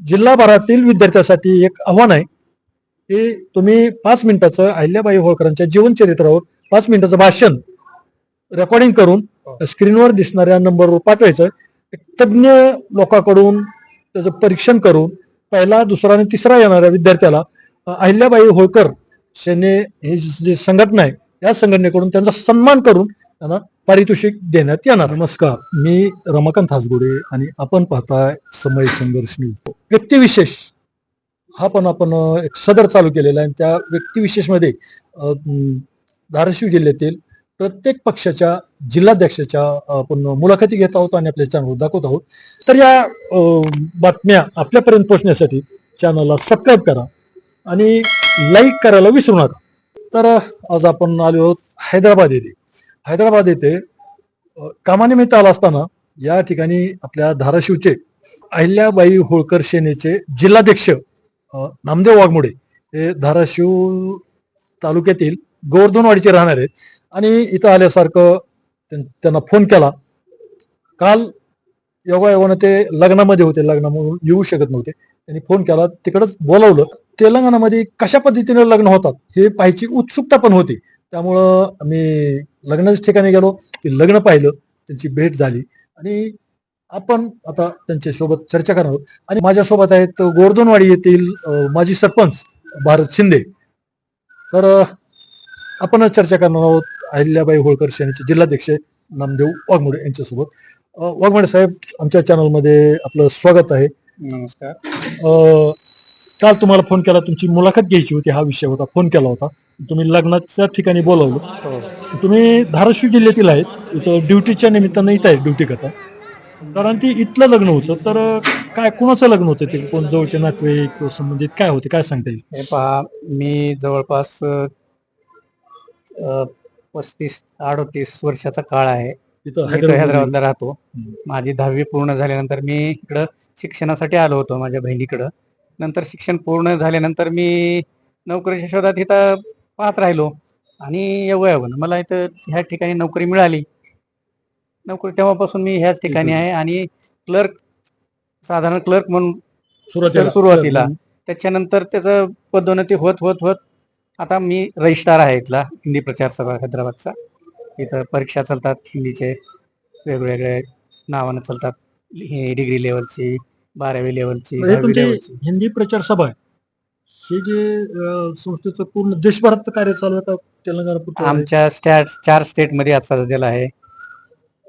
जिल्हाभरातील विद्यार्थ्यासाठी एक आव्हान आहे की तुम्ही पाच मिनिटाचं अहिल्याबाई होळकरांच्या जीवनचरित्रावर पाच मिनिटाचं भाषण रेकॉर्डिंग करून स्क्रीनवर दिसणाऱ्या नंबरवर पाठवायचं. एक तज्ज्ञ लोकांकडून त्याचं परीक्षण करून पहिला दुसरा आणि तिसरा येणाऱ्या विद्यार्थ्याला अहिल्याबाई होळकर सेने ही जी संघटना आहे या संघटनेकडून त्यांचा सन्मान करून त्यांना पारितोषिक देण्यात येणार. नमस्कार. मी रमाकांत हासगुडे आणि आपण पाहताय समय संघर्ष न्यूज. व्यक्तिविशेष. हा पण आपण एक सदर चालू केलेला आहे. आणि त्या व्यक्तिविशेषमध्ये धाराशिव जिल्ह्यातील प्रत्येक पक्षाच्या जिल्हाध्यक्षाच्या आपण मुलाखती घेत आहोत आणि आपल्या चॅनलवर दाखवत आहोत. तर या बातम्या आपल्यापर्यंत पोहोचण्यासाठी चॅनलला सबस्क्राईब करा आणि लाईक करायला विसरू नका. तर आज आपण आलो आहोत हैदराबाद येथे. हैदराबाद येथे कामानिमित्त आला असताना या ठिकाणी आपल्या धाराशिवचे अहिल्याबाई होळकर सेनेचे जिल्हाध्यक्ष नामदेव वाघमोडे हे धाराशिव तालुक्यातील गोवर्धनवाडीचे राहणार आहेत. आणि इथं आल्यासारखं त्यां- त्यांना फोन केला. काल योगायोगानं ते लग्नामध्ये होते. लग्नामधून येऊ शकत नव्हते. त्यांनी फोन केला. तिकडंच बोलावलं. तेलंगणामध्ये कशा पद्धतीने लग्न होतात हे पाहायची उत्सुकता पण होती. त्यामुळं आम्ही लग्नाच्या ठिकाणी गेलो. ते लग्न पाहिलं. त्यांची भेट झाली. आणि आपण आता त्यांच्यासोबत चर्चा करणार आहोत. आणि माझ्यासोबत आहेत गोवर्धनवाडी येथील माजी सरपंच भारत शिंदे. तर अं, आपण चर्चा करणार आहोत. अहिल्याबाई होळकर सेनेचे जिल्हाध्यक्ष नामदेव वाघमोडे यांच्यासोबत. वाघमोडे साहेब आमच्या चॅनलमध्ये आपलं स्वागत आहे. नमस्कार. काल तुम्हाला फोन केला तुमची मुलाखत घ्यायची होती हा विषय होता फोन केला होता. तुम्ही लग्नाच्या ठिकाणी बोलावलं. तुम्ही धाराशिव जिल्ह्यातील आहेत. इथं ड्युटीच्या निमित्तानं इथं आहे ड्युटी करता. कारण ती इथलं लग्न होतं तर काय कोणाचं लग्न होतं ते? कोण जवळचे नातेवाईक किंवा संबंधित? काय होते? काय सांगता येईल? हे पहा मी जवळपास पस्तीस अडोतीस वर्षाचा काळ आहे. मी इथं हैदराबाद हैदराबादला राहतो. हम्म. माझी दहावी पूर्ण झाल्यानंतर मी इकडं शिक्षणासाठी आलो होतो माझ्या बहिणीकडं. नंतर शिक्षण पूर्ण झाल्यानंतर मी नोकरीच्या शोधात इथं पाहत राहिलो. आणि योगायोगानं मला इथं ह्या ठिकाणी नोकरी मिळाली. नोकरी तेव्हापासून मी ह्याच ठिकाणी आहे आणि क्लर्क साधारण क्लर्क म्हणून सुरुवातीला. त्याच्यानंतर त्याचं पदोन्नती होत होत होत. आता मी रजिस्ट्रार आहे इथला हिंदी प्रचार सभा हैदराबादचा. इथं परीक्षा चालतात हिंदीचे वेगवेगळे नावानं चालतात. हे डिग्री लेवलची बारावी लेवलची हिंदी प्रचार सभा हे जे संस्थेचं पूर्ण देशभरात कार्य चालू आहे का? तेलंगणा? आमच्या स्टॅट चार स्टेटमध्ये आज सध्याला आहे.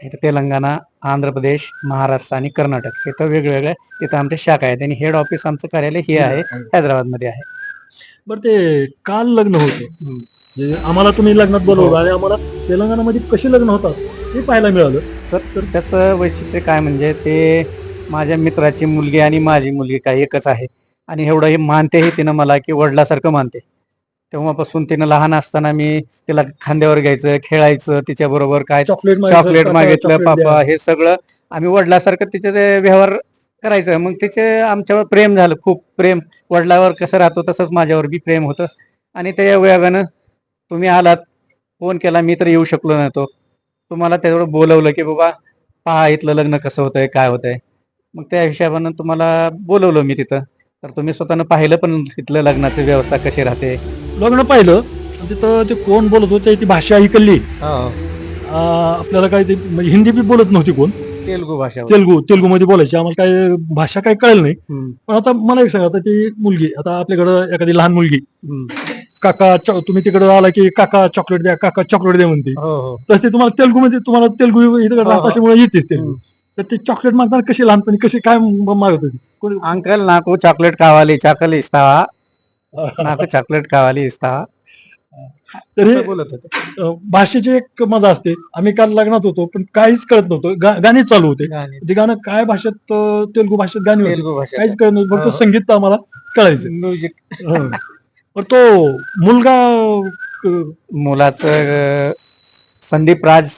इथं तेलंगणा आंध्र प्रदेश महाराष्ट्र आणि कर्नाटक इथं वेगवेगळ्या इथं आमचे शाखा आहेत. आणि हेड ऑफिस आमचं कार्यालय हे आहे हैदराबादमध्ये आहे. बरं ते काल लग्न होतं. आम्हाला तुम्ही लग्नात बोलवलं आणि आम्हाला तेलंगणामध्ये कशी लग्न होतात हे पाहायला मिळालं. तर तर त्याचं वैशिष्ट्य काय म्हणजे ते माझ्या मित्राची मुलगी आणि माझी मुलगी काय एकच आहे. आणि एवढं हे मानतेही तिनं मला की वडिलासारखं मानते. तेव्हापासून तिनं लहान असताना मी तिला खांद्यावर घ्यायचं खेळायचं तिच्या बरोबर काय चॉकलेट चॉकलेट मागितलं पापा हे सगळं आम्ही वडिलासारखं तिचे ते व्यवहार करायचं. मग तिचे आमच्यावर प्रेम झालं खूप प्रेम. वडिलावर कसं राहतो तसंच माझ्यावर बी प्रेम होतं. आणि त्या वेगानं तुम्ही आलात फोन केला मी तर येऊ शकलो नव्हतो. तुम्हाला त्याच्यावर बोलवलं की बाबा पहा इथलं लग्न कसं होतंय काय होतंय. मग त्या हिशोबानं तुम्हाला बोलवलं मी तिथं. तर तुम्ही स्वतःनं पाहिलं पण तिथलं लग्नाची व्यवस्था कशी राहते. लग्न पाहिलं तिथं ते कोण बोलत होते ती भाषा ऐकली आपल्याला काय ते म्हणजे हिंदी बी बोलत नव्हती कोण. तेलगू भाषा. तेलगू तेलगू मध्ये बोलायचे. आम्हाला काय भाषा काय कळेल नाही. पण आता मला एक सांगा ती मुलगी आता आपल्याकडं एखादी लहान मुलगी काका तुम्ही तिकडे आला की काका चॉकलेट द्या काका चॉकलेट द्या म्हणते. हो, हो. तस ते तुम्हाला तेलगू मध्ये तुम्हाला तेलगू इकडे असल्यामुळे येतेच तेलुगू तर ते चॉकलेट मागताना कशी लहानपणी कशी काय मागत होती? अंकल नाको चॉकलेट कावाली चॉकलेट खावा. నాకు चॉकलेट खावाली ఇస్తా तरी. बोलत होते? भाषेची एक मजा असते. आम्ही काल लग्नात होतो पण काहीच कळत नव्हतं. गाणे गाणी चालू होते. ते म्हणजे गाणं काय भाषेत तेलगू भाषेत गाणी तेलगू काहीच कळत नव्हतं. फक्त हो. संगीत तर आम्हाला कळायचं. म्युझिक हो. पण तो मुलगा मुलाच मुलाचं संदीप राज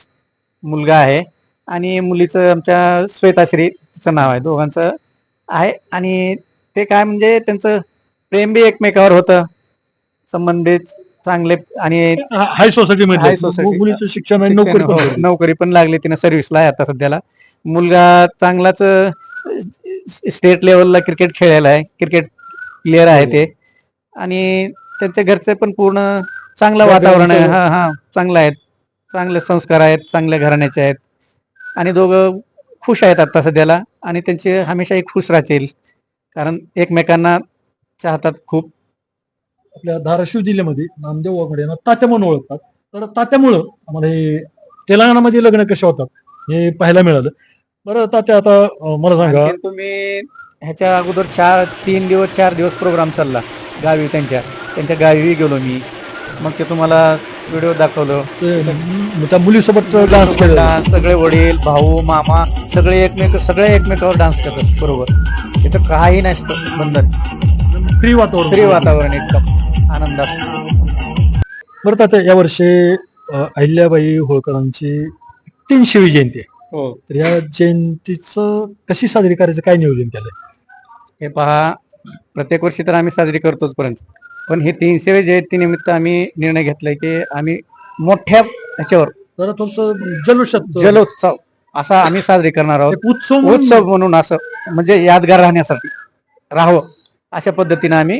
मुलगा आहे. आणि मुलीचं आमच्या श्वेताश्री तिचं नाव आहे. दोघांचं आहे. आणि ते काय म्हणजे त्यांचं प्रेम बी एकमेकावर होतं. संबंधित चांगले आणि हाय सोसायटी हाय. मुलीचं शिक्षण आणि नोकरी शिक्षण, पण हो. नोकरी पण लागली तिने सर्व्हिसला आहे आता सध्याला. मुलगा चांगलाच स्टेट लेवलला क्रिकेट खेळलेला आहे. क्रिकेट प्लेअर आहे ते. आणि त्यांच्या घरचे पण पूर्ण चांगलं वातावरण आहे. हा हा चांगलं आहेत. चांगले संस्कार आहेत चांगल्या घराण्याचे आहेत. आणि दोघं खुश आहेत आता सध्याला. आणि त्यांचे हमेशाही खुश राहतील. कारण एकमेकांना चाहतात खूप आपल्या धाराशिव जिल्ह्यामध्ये नामदेव वाघमोडे यांना तात्या म्हणून ओळखतात. तर तात्यामुळं आम्हाला हे तेलंगणामध्ये लग्न कसे होतात हे पाहायला मिळालं. बरं तात्या आता मला सांगा. आणखीन तुम्ही ह्याच्या अगोदर चार तीन दिवस चार दिवस प्रोग्राम चालला गावी त्यांच्या. त्यांच्या गावी गेलो मी. मग ते तुम्हाला व्हिडिओ दाखवलं. ते, म- त्या मुलीसोबत डान्स केला. डान्स सगळे वडील भाऊ मामा सगळे एकमेक सगळे एकमेकावर डान्स करतात. बरोबर. इथं काही नसतं बंधन. फ्री वातावरण. फ्री वातावरण एकदम आनंदात बरं तात्या यावर्षी अं, अहिल्याबाई होळकरांची तीनशेवी जयंती आहे. हो. तर या जयंतीचं कशी साजरी करायचं काय नियोजन केलंय? हे पहा प्रत्येक वर्षी तर आम्ही साजरी करतोच पर्यंत. पण हे तीनशे जयंती निमित्त आम्ही निर्णय घेतलाय की आम्ही मोठ्या ह्याच्यावर तर थोडस जल्लोषात जलोत्सव असा आम्ही साजरी करणार आहोत. उत्सव उत्सव म्हणून असं म्हणजे यादगार राहण्यासाठी राहावं. अशा पद्धतीने आम्ही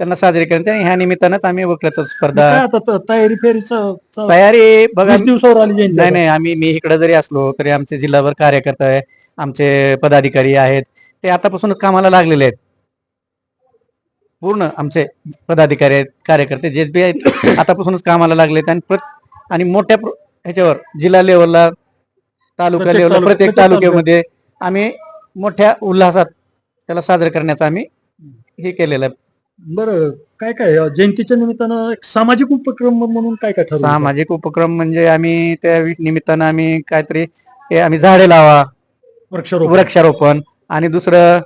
त्यांना साजरी करते आणि ह्या निमित्तानंच आम्ही काय स्पर्धा आता त- तयारी फेरीचं च- तयारी बघा वीस दिवसावर आली जयंती नाही. नाही आम्ही मी इकडे जरी असलो तरी आमचे जिल्हाभर कार्यकर्ते आहे आमचे पदाधिकारी आहेत ते आतापासून कामाला लागलेले आहेत पूर्ण आमचे पदाधिकारी आहेत कार्यकर्ते जे बी आहेत आतापासूनच कामाला लागलेत आणि प्रत- आणि मोठ्या प्र- ह्याच्यावर जिल्हा लेवलला तालुका प्रत्येक लेवलला प्रत्येक तालुक्यामध्ये आम्ही मोठ्या उल्हासात त्याला साजरे करण्याचा आम्ही हे केलेलं आहे. बरं काय काय अं, जयंतीच्या निमित्तानं एक सामाजिक उपक्रम म्हणून काय काय ठरवलं? सामाजिक उपक्रम म्हणजे आम्ही त्या निमित्तानं आम्ही काहीतरी हे आम्ही झाडे लावा वृक्षारोपण. वृक्षारोपण. आणि दुसरं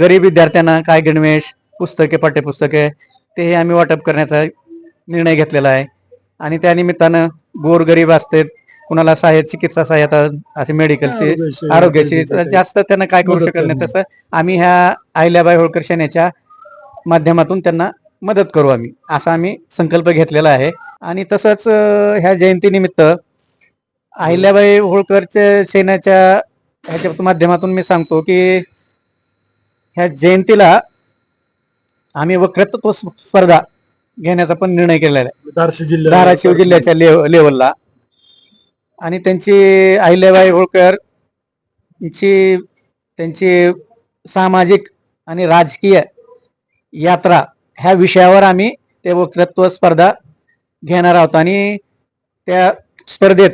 गरीब विद्यार्थ्यांना काय गणवेश पुस्तके पाठ्यपुस्तके ते आम्ही वाटप करण्याचा निर्णय घेतलेला आहे. आणि त्या निमित्तानं गोरगरीब असते कुणाला सहाय्य चिकित्सा सहाय्यता असे मेडिकलची आरोग्याची- जास्त त्यांना काय करू शकत नाही. तसं आम्ही ह्या अहिल्याबाई होळकर सेनेच्या माध्यमातून त्यांना मदत करू आम्ही. असा आम्ही संकल्प घेतलेला आहे. आणि तसंच ह्या जयंतीनिमित्त अहिल्याबाई होळकरच्या सेनेच्या ह्याच्या माध्यमातून मी सांगतो की ह्या जयंतीला आम्ही वक्तृत्व स्पर्धा घेण्याचा पण निर्णय केलेला आहे. धाराशिव जिल्ह्याच्या लेव- लेवलला. आणि त्यांची अहिल्याबाई होळकर ची त्यांची सामाजिक आणि राजकीय यात्रा ह्या विषयावर आम्ही ते वक्तृत्व स्पर्धा घेणार आहोत. आणि त्या स्पर्धेत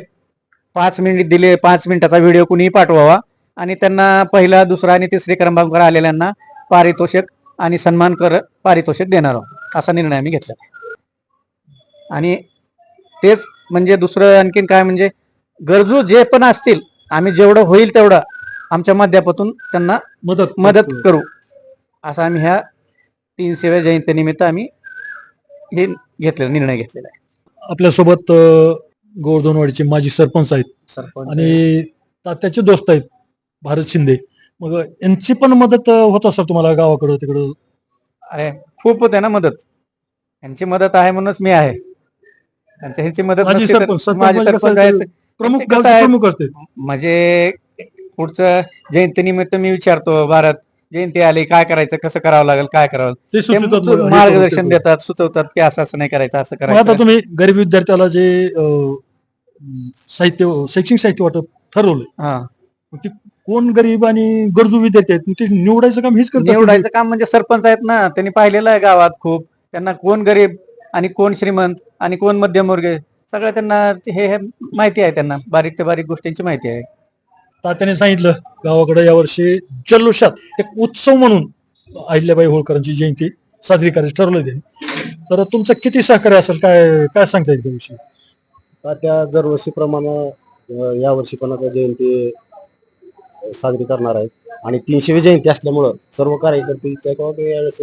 पाच मिनिट दिले पाच मिनिटाचा व्हिडिओ कुणीही पाठवावा. आणि त्यांना पहिला दुसरा आणि तिसरी क्रमांकावर आलेल्यांना पारितोषिक आणि सन्मान कर पारितोषिक देणार आहोत. असा निर्णय आम्ही घेतला. आणि तेच म्हणजे दुसरं आणखीन काय म्हणजे गरजू जे पण असतील आम्ही जेवढं होईल तेवढं आमच्या माध्यमातून त्यांना मदत मदत करू. असा आम्ही ह्या तीनशेव्या जयंतीनिमित्त आम्ही हे घेतलेला निर्णय घेतलेला आहे. आपल्यासोबत गोवर्धनवाडीचे माजी सरपंच आहेत. आणि तात्याचे दोस्त आहेत भारत शिंदे. मग यांची पण मदत होत असेल तुम्हाला गावाकडं तिकडं? अरे खूप होते ना मदत. यांची मदत आहे म्हणूनच मी आहे. त्यांच्या ह्यांची मदत तर- सरपंच सरपंच सरपंच आहेत आहे, प्रमुख? प्रमुख असते म्हणजे पुढचं जयंतीनिमित्त मी विचारतो भारत जयंती आली काय करायचं कसं करावं लागेल काय करावं? ते मार्गदर्शन देतात सुचवतात की असं असं नाही करायचं असं करू. मग आता करायचं. तुम्ही गरीब विद्यार्थ्याला जे साहित्य शैक्षणिक साहित्य वाटप ठरवलंय हा. कोण गरीब आणि गरजू विद्यार्थी आहेत? ते निवडायचं काम हेच करतात निवडायचं काम म्हणजे सरपंच आहेत ना त्यांनी पाहिलेलं आहे गावात खूप. त्यांना कोण गरीब आणि कोण श्रीमंत आणि कोण मध्यमवर्गीय? सगळं त्यांना हे हे माहिती आहे त्यांना. बारीक ते बारीक गोष्टींची माहिती आहे. तात्याने सांगितलं गावाकडे यावर्षी जल्लोषात एक उत्सव म्हणून अहिल्याबाई होळकरांची जयंती साजरी करायची ठरवलं त्यांनी. तर तुमचं किती सहकार्य असेल काय काय सांगता येईल त्याविषयी? त्या दरवर्षीप्रमाणे यावर्षी पण आता जयंती साजरी करणार आहेत. आणि तीनशेवी जयंती असल्यामुळं सर्व कार्यकर्ते ते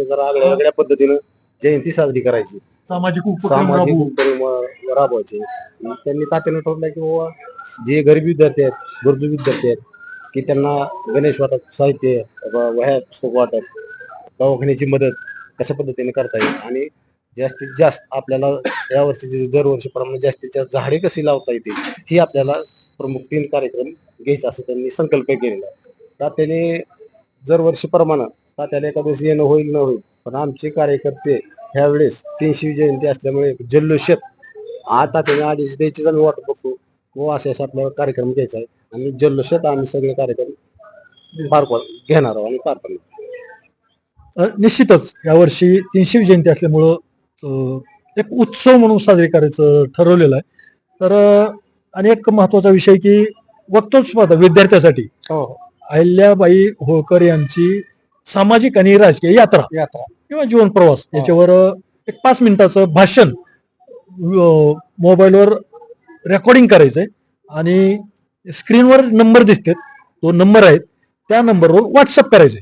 जरा आगळ्या वेगळ्या पद्धतीनं जयंती साजरी करायची. सामाजिक उपक्रम सामाजिक उपक्रम राबवायचे. मग त्यांनी तात्याने ठरवलं की बाबा जे गरीब विद्यार्थी आहेत गरजू विद्यार्थी आहेत की त्यांना गणेश वाटप साहित्य व वह्या पुस्तक वाटप दवाखान्याची मदत कशा पद्धतीने करता येईल? आणि जास्तीत जास्त आपल्याला यावर्षी जे दरवर्षीप्रमाणे जास्तीत जास्त झाडे कशी लावता येतील ही आपल्याला प्रमुख तीन कार्यक्रम घ्यायचा असं त्यांनी संकल्प केलेला आहे. तात्याने जर वर्षीप्रमाणे तात्याला एखाद्या येणं होईल न होईल पण आमचे कार्यकर्ते ह्यावेळेस तीनशे जयंती असल्यामुळे जल्लोषात आता त्याने आदेश द्यायचीच आम्ही वाट बघतो व असे असे आपल्याला कार्यक्रम घ्यायचा आहे. आणि जल्लोषात आम्ही सगळे कार्यक्रम पार पाड घेणार आहोत आणि पार पाडणार निश्चितच यावर्षी तीनशे जयंती असल्यामुळं एक उत्सव म्हणून साजरी करायचं ठरवलेलं आहे. तर आणि एक महत्त्वाचा विषय की स्पर्धा विद्यार्थ्यासाठी. हो. अहिल्याबाई होळकर यांची सामाजिक आणि राजकीय यात्रा यात्रा. किंवा जीवन प्रवास याच्यावर अ, एक पाच मिनिटाचं भाषण मोबाईलवर रेकॉर्डिंग करायचंय आणि स्क्रीनवर नंबर दिसतात. तो नंबर आहे त्या नंबरवर व्हॉट्सअप करायचंय.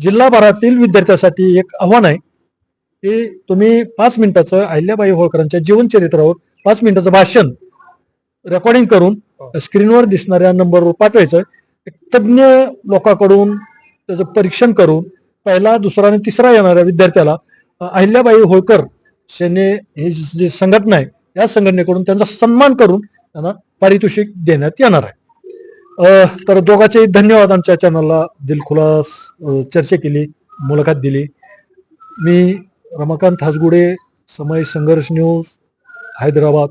जिल्हाभरातील विद्यार्थ्यासाठी एक आव्हान आहे की तुम्ही पाच मिनिटाचं अहिल्याबाई होळकरांच्या जीवनचरित्रावर पाच मिनिटाचं भाषण रेकॉर्डिंग करून स्क्रीनवर दिसणाऱ्या नंबरवर पाठवायचं. तज्ज्ञ लोकांकडून त्याचं परीक्षण करून पहिला दुसरा आणि तिसरा येणाऱ्या विद्यार्थ्याला अहिल्याबाई होळकर सेने ही जी संघटना आहे या संघटनेकडून त्यांचा सन्मान करून त्यांना पारितोषिक देण्यात येणार आहे. तर दोघांचेही धन्यवाद आमच्या चॅनलला दिलखुलास चर्चा केली मुलाखत दिली. मी रमाकांत हासगुडे समय संघर्ष न्यूज हैदराबाद.